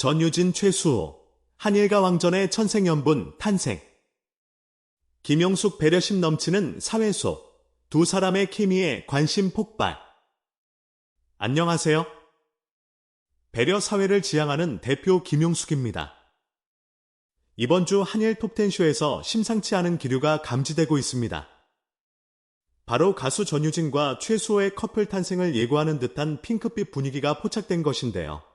전유진 최수호, 한일가 왕전의 천생연분 탄생. 김용숙 배려심 넘치는 사회소, 두 사람의 케미에 관심 폭발. 안녕하세요. 배려 사회를 지향하는 대표 김용숙입니다. 이번 주 한일 톱텐쇼에서 심상치 않은 기류가 감지되고 있습니다. 바로 가수 전유진과 최수호의 커플 탄생을 예고하는 듯한 핑크빛 분위기가 포착된 것인데요.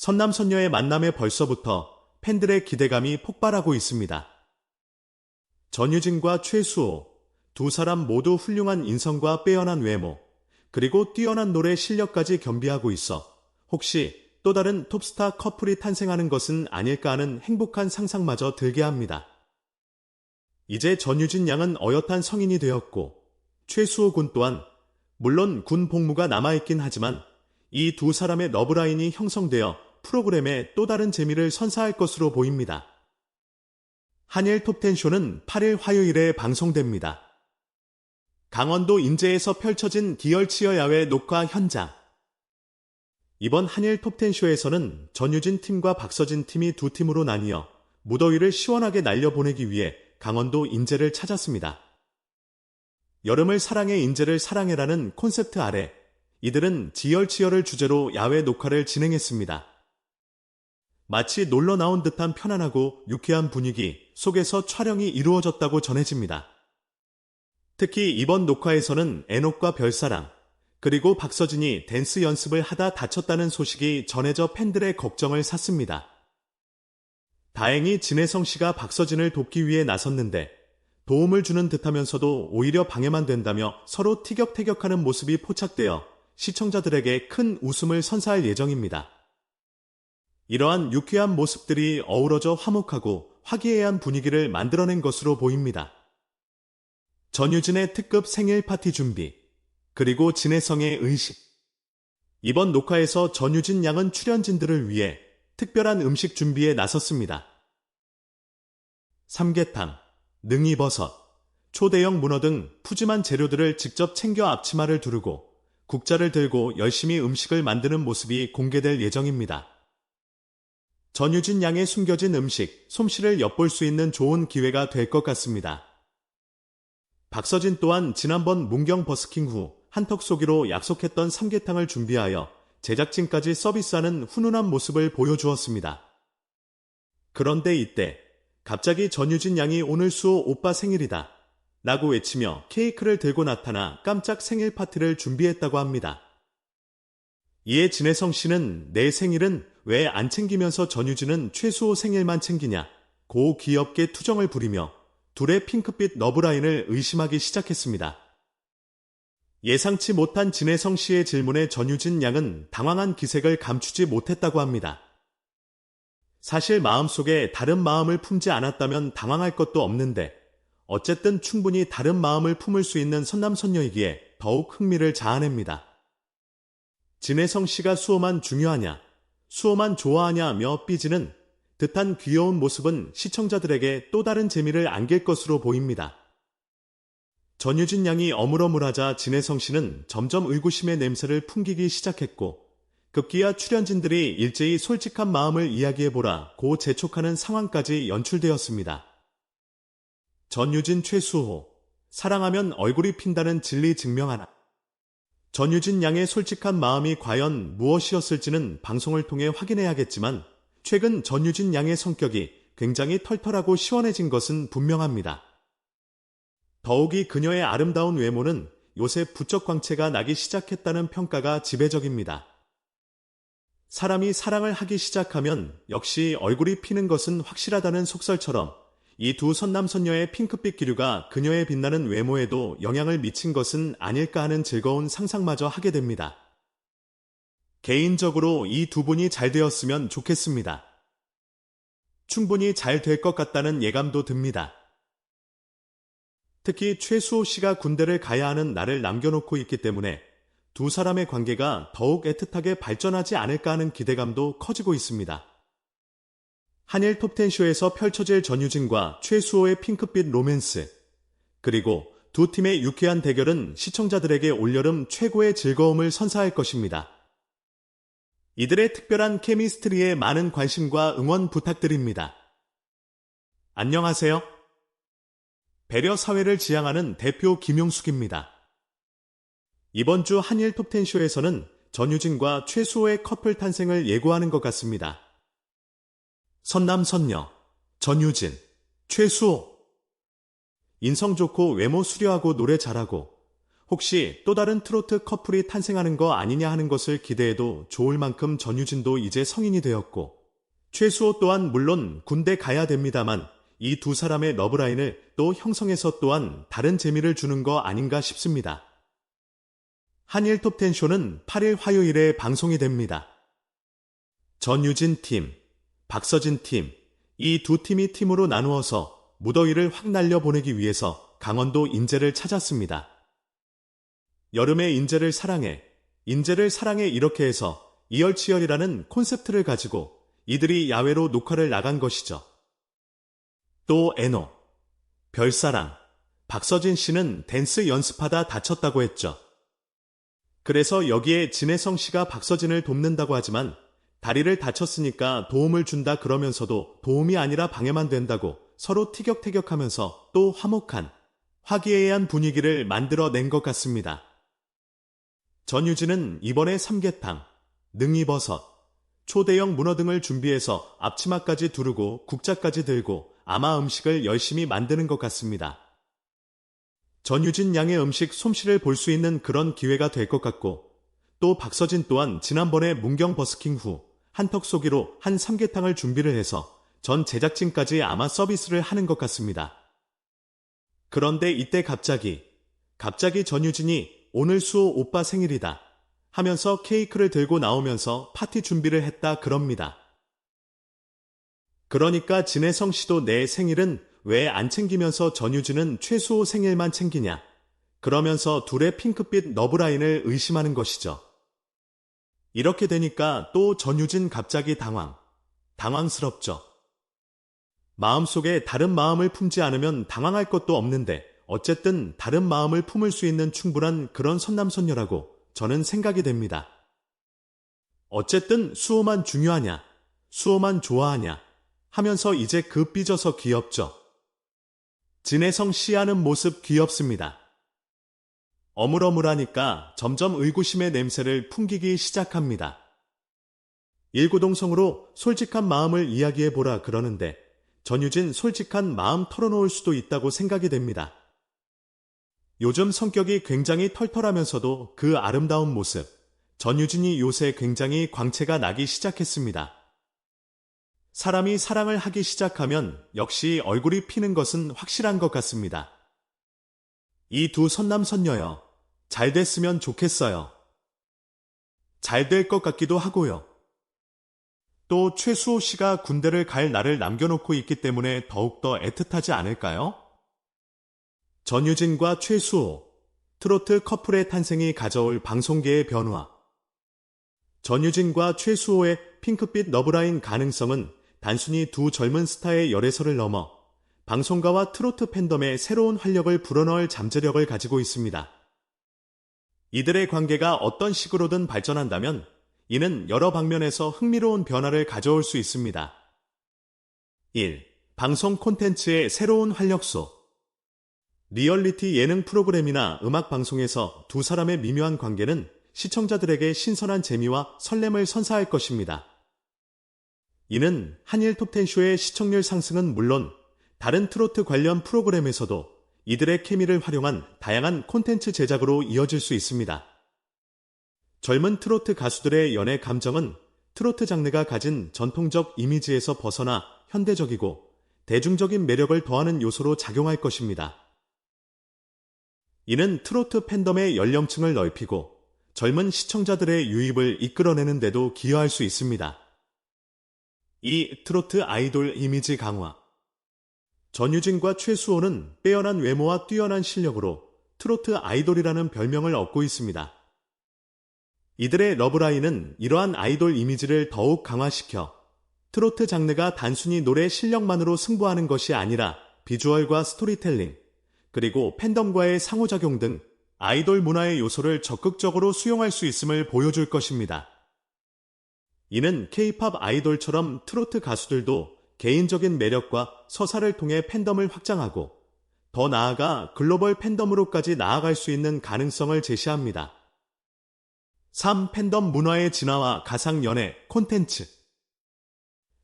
선남선녀의 만남에 벌써부터 팬들의 기대감이 폭발하고 있습니다. 전유진과 최수호, 두 사람 모두 훌륭한 인성과 빼어난 외모, 그리고 뛰어난 노래 실력까지 겸비하고 있어 혹시 또 다른 톱스타 커플이 탄생하는 것은 아닐까 하는 행복한 상상마저 들게 합니다. 이제 전유진 양은 어엿한 성인이 되었고 최수호 군 또한 물론 군 복무가 남아있긴 하지만 이 두 사람의 러브라인이 형성되어 프로그램에 또 다른 재미를 선사할 것으로 보입니다. 한일 톱텐쇼는 8일 화요일에 방송됩니다. 강원도 인제에서 펼쳐진 디얼치어 야외 녹화 현장. 이번 한일 톱텐쇼에서는 전유진 팀과 박서진 팀이 두 팀으로 나뉘어 무더위를 시원하게 날려보내기 위해 강원도 인제를 찾았습니다. 여름을 사랑해 인제를 사랑해라는 콘셉트 아래 이들은 지열치열을 주제로 야외 녹화를 진행했습니다. 마치 놀러 나온 듯한 편안하고 유쾌한 분위기 속에서 촬영이 이루어졌다고 전해집니다. 특히 이번 녹화에서는 애녹과 별사랑, 그리고 박서진이 댄스 연습을 하다 다쳤다는 소식이 전해져 팬들의 걱정을 샀습니다. 다행히 진혜성 씨가 박서진을 돕기 위해 나섰는데 도움을 주는 듯하면서도 오히려 방해만 된다며 서로 티격태격하는 모습이 포착되어 시청자들에게 큰 웃음을 선사할 예정입니다. 이러한 유쾌한 모습들이 어우러져 화목하고 화기애애한 분위기를 만들어낸 것으로 보입니다. 전유진의 특급 생일 파티 준비 그리고 진해성의 의식. 이번 녹화에서 전유진 양은 출연진들을 위해 특별한 음식 준비에 나섰습니다. 삼계탕, 능이버섯, 초대형 문어 등 푸짐한 재료들을 직접 챙겨 앞치마를 두르고 국자를 들고 열심히 음식을 만드는 모습이 공개될 예정입니다. 전유진 양의 숨겨진 음식, 솜씨를 엿볼 수 있는 좋은 기회가 될 것 같습니다. 박서진 또한 지난번 문경 버스킹 후 한턱 쏘기로 약속했던 삼계탕을 준비하여 제작진까지 서비스하는 훈훈한 모습을 보여주었습니다. 그런데 이때 갑자기 전유진 양이 오늘 수호 오빠 생일이다 라고 외치며 케이크를 들고 나타나 깜짝 생일 파티를 준비했다고 합니다. 이에 진혜성 씨는 내 생일은 왜 안 챙기면서 전유진은 최수호 생일만 챙기냐 고 귀엽게 투정을 부리며 둘의 핑크빛 러브라인을 의심하기 시작했습니다. 예상치 못한 진혜성 씨의 질문에 전유진 양은 당황한 기색을 감추지 못했다고 합니다. 사실 마음속에 다른 마음을 품지 않았다면 당황할 것도 없는데 어쨌든 충분히 다른 마음을 품을 수 있는 선남선녀이기에 더욱 흥미를 자아냅니다. 진혜성 씨가 수호만 중요하냐, 수호만 좋아하냐며 삐지는 듯한 귀여운 모습은 시청자들에게 또 다른 재미를 안길 것으로 보입니다. 전유진 양이 어물어물하자 진혜성 씨는 점점 의구심의 냄새를 풍기기 시작했고 급기야 출연진들이 일제히 솔직한 마음을 이야기해보라 고 재촉하는 상황까지 연출되었습니다. 전유진 최수호 사랑하면 얼굴이 핀다는 진리 증명 하나 전유진 양의 솔직한 마음이 과연 무엇이었을지는 방송을 통해 확인해야겠지만 최근 전유진 양의 성격이 굉장히 털털하고 시원해진 것은 분명합니다. 더욱이 그녀의 아름다운 외모는 요새 부쩍 광채가 나기 시작했다는 평가가 지배적입니다. 사람이 사랑을 하기 시작하면 역시 얼굴이 피는 것은 확실하다는 속설처럼 이 두 선남선녀의 핑크빛 기류가 그녀의 빛나는 외모에도 영향을 미친 것은 아닐까 하는 즐거운 상상마저 하게 됩니다. 개인적으로 이 두 분이 잘 되었으면 좋겠습니다. 충분히 잘 될 것 같다는 예감도 듭니다. 특히 최수호 씨가 군대를 가야 하는 날을 남겨놓고 있기 때문에 두 사람의 관계가 더욱 애틋하게 발전하지 않을까 하는 기대감도 커지고 있습니다. 한일 톱텐쇼에서 펼쳐질 전유진과 최수호의 핑크빛 로맨스, 그리고 두 팀의 유쾌한 대결은 시청자들에게 올여름 최고의 즐거움을 선사할 것입니다. 이들의 특별한 케미스트리에 많은 관심과 응원 부탁드립니다. 안녕하세요. 배려 사회를 지향하는 대표 김용숙입니다. 이번 주 한일 톱텐쇼에서는 전유진과 최수호의 커플 탄생을 예고하는 것 같습니다. 선남선녀, 전유진, 최수호. 인성 좋고 외모 수려하고 노래 잘하고 혹시 또 다른 트로트 커플이 탄생하는 거 아니냐 하는 것을 기대해도 좋을 만큼 전유진도 이제 성인이 되었고 최수호 또한 물론 군대 가야 됩니다만 이 두 사람의 러브라인을 또 형성해서 또한 다른 재미를 주는 거 아닌가 싶습니다. 한일 톱텐쇼는 8일 화요일에 방송이 됩니다. 전유진 팀, 박서진 팀, 이 두 팀이 팀으로 나누어서 무더위를 확 날려보내기 위해서 강원도 인제를 찾았습니다. 여름의 인제를 사랑해, 인제를 사랑해 이렇게 해서 이열치열이라는 콘셉트를 가지고 이들이 야외로 녹화를 나간 것이죠. 또 에노, 별사랑, 박서진 씨는 댄스 연습하다 다쳤다고 했죠. 그래서 여기에 진혜성 씨가 박서진을 돕는다고 하지만 다리를 다쳤으니까 도움을 준다 그러면서도 도움이 아니라 방해만 된다고 서로 티격태격하면서 또 화목한 화기애애한 분위기를 만들어낸 것 같습니다. 전유진은 이번에 삼계탕, 능이버섯, 초대형 문어 등을 준비해서 앞치마까지 두르고 국자까지 들고 아마 음식을 열심히 만드는 것 같습니다. 전유진 양의 음식 솜씨를 볼 수 있는 그런 기회가 될 것 같고 또 박서진 또한 지난번에 문경 버스킹 후 한턱 쏘기로 한 삼계탕을 준비를 해서 전 제작진까지 아마 서비스를 하는 것 같습니다. 그런데 이때 갑자기 갑자기 전유진이 오늘 수호 오빠 생일이다 하면서 케이크를 들고 나오면서 파티 준비를 했다 그럽니다. 그러니까 진혜성 씨도 내 생일은 왜 안 챙기면서 전유진은 최수호 생일만 챙기냐. 그러면서 둘의 핑크빛 러브라인을 의심하는 것이죠. 이렇게 되니까 또 전유진 갑자기 당황. 당황스럽죠. 마음속에 다른 마음을 품지 않으면 당황할 것도 없는데 어쨌든 다른 마음을 품을 수 있는 충분한 그런 선남선녀라고 저는 생각이 됩니다. 어쨌든 수호만 중요하냐, 수호만 좋아하냐 하면서 이제 그 삐져서 귀엽죠. 진혜성 씨 하는 모습 귀엽습니다. 어물어물하니까 점점 의구심의 냄새를 풍기기 시작합니다. 일구동성으로 솔직한 마음을 이야기해보라 그러는데 전유진 솔직한 마음 털어놓을 수도 있다고 생각이 됩니다. 요즘 성격이 굉장히 털털하면서도 그 아름다운 모습, 전유진이 요새 굉장히 광채가 나기 시작했습니다. 사람이 사랑을 하기 시작하면 역시 얼굴이 피는 것은 확실한 것 같습니다. 이 두 선남선녀요. 잘 됐으면 좋겠어요. 잘 될 것 같기도 하고요. 또 최수호 씨가 군대를 갈 날을 남겨놓고 있기 때문에 더욱더 애틋하지 않을까요? 전유진과 최수호, 트로트 커플의 탄생이 가져올 방송계의 변화. 전유진과 최수호의 핑크빛 러브라인 가능성은 단순히 두 젊은 스타의 열애설을 넘어 방송가와 트로트 팬덤의 새로운 활력을 불어넣을 잠재력을 가지고 있습니다. 이들의 관계가 어떤 식으로든 발전한다면 이는 여러 방면에서 흥미로운 변화를 가져올 수 있습니다. 1. 방송 콘텐츠의 새로운 활력소. 리얼리티 예능 프로그램이나 음악 방송에서 두 사람의 미묘한 관계는 시청자들에게 신선한 재미와 설렘을 선사할 것입니다. 이는 한일 톱텐쇼의 시청률 상승은 물론 다른 트로트 관련 프로그램에서도 이들의 케미를 활용한 다양한 콘텐츠 제작으로 이어질 수 있습니다. 젊은 트로트 가수들의 연애 감정은 트로트 장르가 가진 전통적 이미지에서 벗어나 현대적이고 대중적인 매력을 더하는 요소로 작용할 것입니다. 이는 트로트 팬덤의 연령층을 넓히고 젊은 시청자들의 유입을 이끌어내는 데도 기여할 수 있습니다. 이 트로트 아이돌 이미지 강화. 전유진과 최수호는 빼어난 외모와 뛰어난 실력으로 트로트 아이돌이라는 별명을 얻고 있습니다. 이들의 러브라인은 이러한 아이돌 이미지를 더욱 강화시켜 트로트 장르가 단순히 노래 실력만으로 승부하는 것이 아니라 비주얼과 스토리텔링, 그리고 팬덤과의 상호작용 등 아이돌 문화의 요소를 적극적으로 수용할 수 있음을 보여줄 것입니다. 이는 케이팝 아이돌처럼 트로트 가수들도 개인적인 매력과 서사를 통해 팬덤을 확장하고 더 나아가 글로벌 팬덤으로까지 나아갈 수 있는 가능성을 제시합니다. 3. 팬덤 문화의 진화와 가상 연애 콘텐츠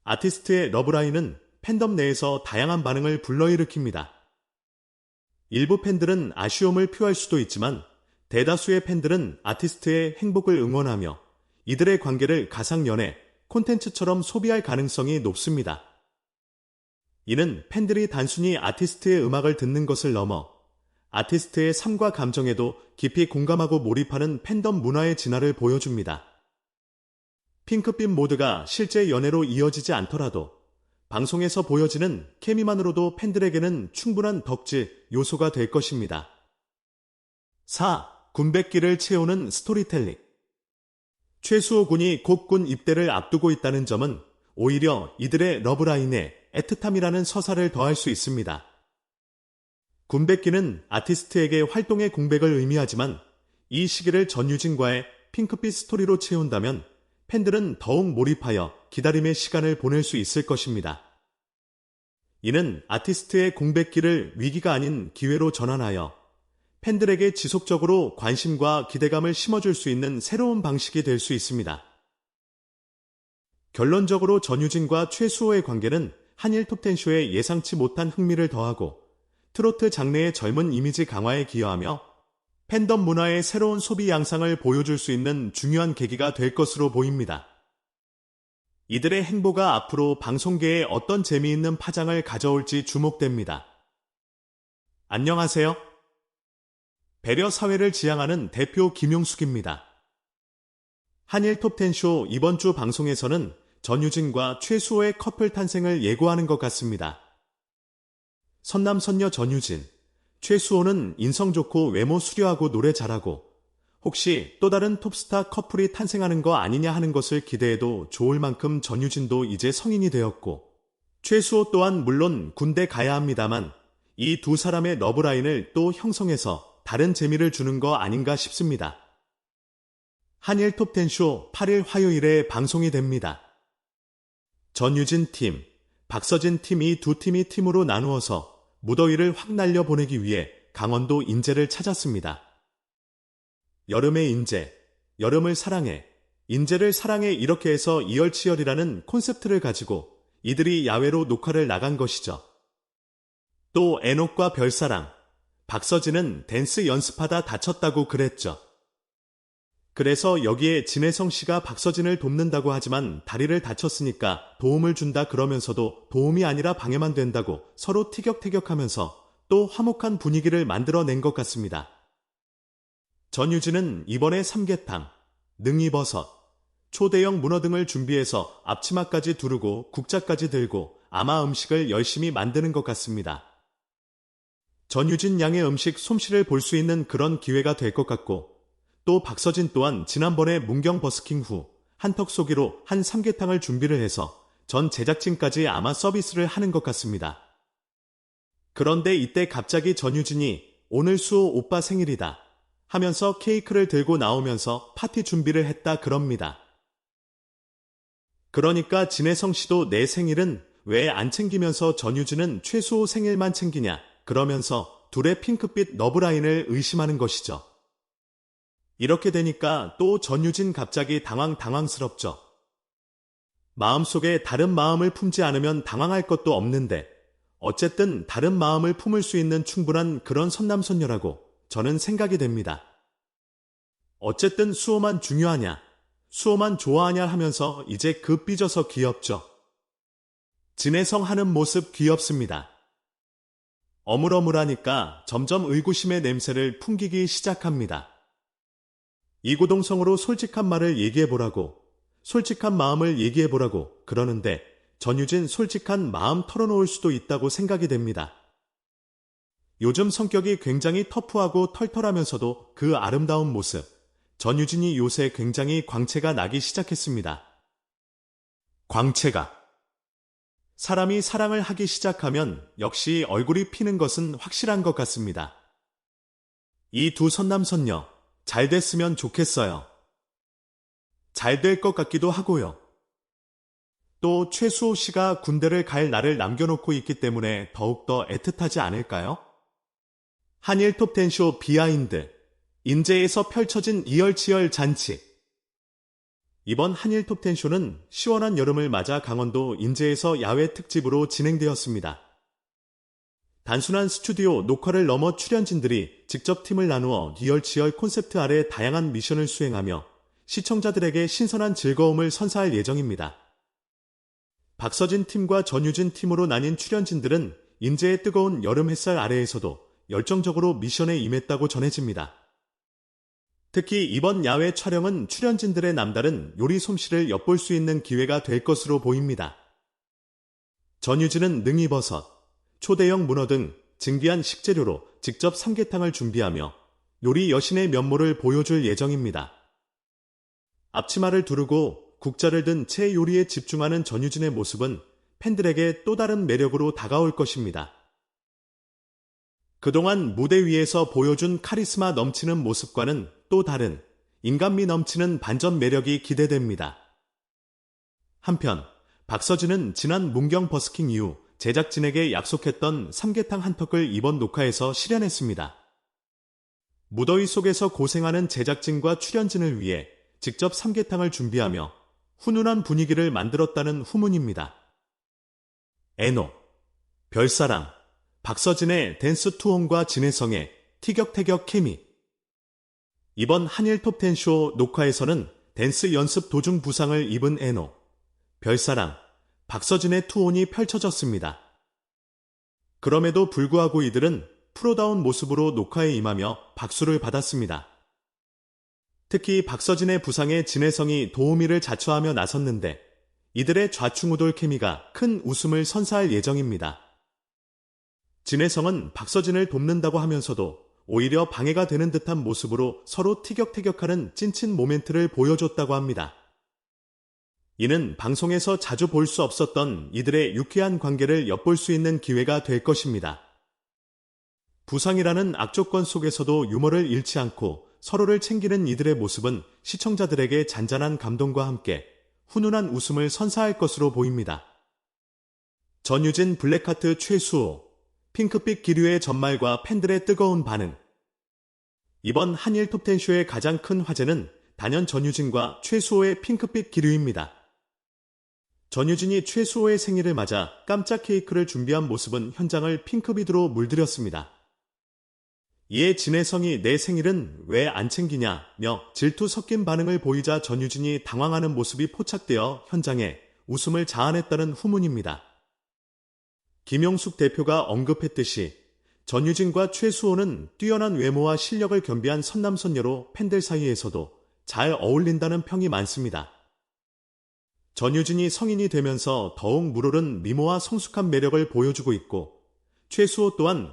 아티스트의 러브라인은 팬덤 내에서 다양한 반응을 불러일으킵니다. 일부 팬들은 아쉬움을 표할 수도 있지만 대다수의 팬들은 아티스트의 행복을 응원하며 이들의 관계를 가상연애, 콘텐츠처럼 소비할 가능성이 높습니다. 이는 팬들이 단순히 아티스트의 음악을 듣는 것을 넘어 아티스트의 삶과 감정에도 깊이 공감하고 몰입하는 팬덤 문화의 진화를 보여줍니다. 핑크빛 모드가 실제 연애로 이어지지 않더라도 방송에서 보여지는 케미만으로도 팬들에게는 충분한 덕질 요소가 될 것입니다. 4. 군백기를 채우는 스토리텔링 최수호 군이 곧 군 입대를 앞두고 있다는 점은 오히려 이들의 러브라인에 애틋함이라는 서사를 더할 수 있습니다. 군백기는 아티스트에게 활동의 공백을 의미하지만 이 시기를 전유진과의 핑크빛 스토리로 채운다면 팬들은 더욱 몰입하여 기다림의 시간을 보낼 수 있을 것입니다. 이는 아티스트의 공백기를 위기가 아닌 기회로 전환하여 팬들에게 지속적으로 관심과 기대감을 심어줄 수 있는 새로운 방식이 될 수 있습니다. 결론적으로 전유진과 최수호의 관계는 한일 톱텐쇼에 예상치 못한 흥미를 더하고 트로트 장르의 젊은 이미지 강화에 기여하며 팬덤 문화의 새로운 소비 양상을 보여줄 수 있는 중요한 계기가 될 것으로 보입니다. 이들의 행보가 앞으로 방송계에 어떤 재미있는 파장을 가져올지 주목됩니다. 안녕하세요. 배려 사회를 지향하는 대표 김용숙입니다. 한일 톱텐쇼 이번 주 방송에서는 전유진과 최수호의 커플 탄생을 예고하는 것 같습니다. 선남 선녀 전유진, 최수호는 인성 좋고 외모 수려하고 노래 잘하고 혹시 또 다른 톱스타 커플이 탄생하는 거 아니냐 하는 것을 기대해도 좋을 만큼 전유진도 이제 성인이 되었고 최수호 또한 물론 군대 가야 합니다만 이 두 사람의 러브라인을 또 형성해서 다른 재미를 주는 거 아닌가 싶습니다. 한일 톱텐쇼 8일 화요일에 방송이 됩니다. 전유진 팀, 박서진 팀 이 두 팀이 팀으로 나누어서 무더위를 확 날려 보내기 위해 강원도 인제를 찾았습니다. 여름의 인제, 여름을 사랑해, 인제를 사랑해 이렇게 해서 이열치열이라는 콘셉트를 가지고 이들이 야외로 녹화를 나간 것이죠. 또 애녹과 별사랑, 박서진은 댄스 연습하다 다쳤다고 그랬죠. 그래서 여기에 진혜성 씨가 박서진을 돕는다고 하지만 다리를 다쳤으니까 도움을 준다 그러면서도 도움이 아니라 방해만 된다고 서로 티격태격하면서 또 화목한 분위기를 만들어낸 것 같습니다. 전유진은 이번에 삼계탕, 능이버섯, 초대형 문어 등을 준비해서 앞치마까지 두르고 국자까지 들고 아마 음식을 열심히 만드는 것 같습니다. 전유진 양의 음식 솜씨를 볼 수 있는 그런 기회가 될 것 같고 또 박서진 또한 지난번에 문경 버스킹 후 한턱 쏘기로 한 삼계탕을 준비를 해서 전 제작진까지 아마 서비스를 하는 것 같습니다. 그런데 이때 갑자기 전유진이 오늘 수호 오빠 생일이다 하면서 케이크를 들고 나오면서 파티 준비를 했다 그럽니다. 그러니까 진혜성 씨도 내 생일은 왜 안 챙기면서 전유진은 최수호 생일만 챙기냐 그러면서 둘의 핑크빛 너브라인을 의심하는 것이죠. 이렇게 되니까 또 전유진 갑자기 당황 당황스럽죠. 마음속에 다른 마음을 품지 않으면 당황할 것도 없는데 어쨌든 다른 마음을 품을 수 있는 충분한 그런 선남선녀라고 저는 생각이 됩니다. 어쨌든 수호만 중요하냐, 수호만 좋아하냐 하면서 이제 그 삐져서 귀엽죠. 진혜성 하는 모습 귀엽습니다. 어물어물하니까 점점 의구심의 냄새를 풍기기 시작합니다. 이구동성으로 솔직한 말을 얘기해보라고, 솔직한 마음을 얘기해보라고 그러는데 전유진 솔직한 마음 털어놓을 수도 있다고 생각이 됩니다. 요즘 성격이 굉장히 터프하고 털털하면서도 그 아름다운 모습, 전유진이 요새 굉장히 광채가 나기 시작했습니다. 광채가 사람이 사랑을 하기 시작하면 역시 얼굴이 피는 것은 확실한 것 같습니다. 이 두 선남선녀 잘 됐으면 좋겠어요. 잘 될 것 같기도 하고요. 또 최수호 씨가 군대를 갈 날을 남겨놓고 있기 때문에 더욱더 애틋하지 않을까요? 한일 톱텐쇼 비하인드 인제에서 펼쳐진 이열치열 잔치 이번 한일 톱텐쇼는 시원한 여름을 맞아 강원도 인제에서 야외 특집으로 진행되었습니다. 단순한 스튜디오 녹화를 넘어 출연진들이 직접 팀을 나누어 리얼치열 콘셉트 아래 다양한 미션을 수행하며 시청자들에게 신선한 즐거움을 선사할 예정입니다. 박서진 팀과 전유진 팀으로 나뉜 출연진들은 인제의 뜨거운 여름 햇살 아래에서도 열정적으로 미션에 임했다고 전해집니다. 특히 이번 야외 촬영은 출연진들의 남다른 요리 솜씨를 엿볼 수 있는 기회가 될 것으로 보입니다. 전유진은 능이버섯, 초대형 문어 등 증기한 식재료로 직접 삼계탕을 준비하며 요리 여신의 면모를 보여줄 예정입니다. 앞치마를 두르고 국자를 든 채 요리에 집중하는 전유진의 모습은 팬들에게 또 다른 매력으로 다가올 것입니다. 그동안 무대 위에서 보여준 카리스마 넘치는 모습과는 또 다른 인간미 넘치는 반전 매력이 기대됩니다. 한편 박서진은 지난 문경 버스킹 이후 제작진에게 약속했던 삼계탕 한 턱을 이번 녹화에서 실현했습니다. 무더위 속에서 고생하는 제작진과 출연진을 위해 직접 삼계탕을 준비하며 훈훈한 분위기를 만들었다는 후문입니다. 에노, 별사랑, 박서진의 댄스 투혼과 진혜성의 티격태격 케미. 이번 한일 톱텐쇼 녹화에서는 댄스 연습 도중 부상을 입은 에노, 별사랑, 박서진의 투혼이 펼쳐졌습니다. 그럼에도 불구하고 이들은 프로다운 모습으로 녹화에 임하며 박수를 받았습니다. 특히 박서진의 부상에 진혜성이 도우미를 자처하며 나섰는데 이들의 좌충우돌 케미가 큰 웃음을 선사할 예정입니다. 진혜성은 박서진을 돕는다고 하면서도 오히려 방해가 되는 듯한 모습으로 서로 티격태격하는 찐친 모멘트를 보여줬다고 합니다. 이는 방송에서 자주 볼 수 없었던 이들의 유쾌한 관계를 엿볼 수 있는 기회가 될 것입니다. 부상이라는 악조건 속에서도 유머를 잃지 않고 서로를 챙기는 이들의 모습은 시청자들에게 잔잔한 감동과 함께 훈훈한 웃음을 선사할 것으로 보입니다. 전유진 블랙하트 최수호, 핑크빛 기류의 전말과 팬들의 뜨거운 반응. 이번 한일 톱텐쇼의 가장 큰 화제는 단연 전유진과 최수호의 핑크빛 기류입니다. 전유진이 최수호의 생일을 맞아 깜짝 케이크를 준비한 모습은 현장을 핑크빛으로 물들였습니다. 이에 진혜성이 내 생일은 왜 안 챙기냐며 질투 섞인 반응을 보이자 전유진이 당황하는 모습이 포착되어 현장에 웃음을 자아냈다는 후문입니다. 김용숙 대표가 언급했듯이 전유진과 최수호는 뛰어난 외모와 실력을 겸비한 선남선녀로 팬들 사이에서도 잘 어울린다는 평이 많습니다. 전유진이 성인이 되면서 더욱 물오른 미모와 성숙한 매력을 보여주고 있고 최수호 또한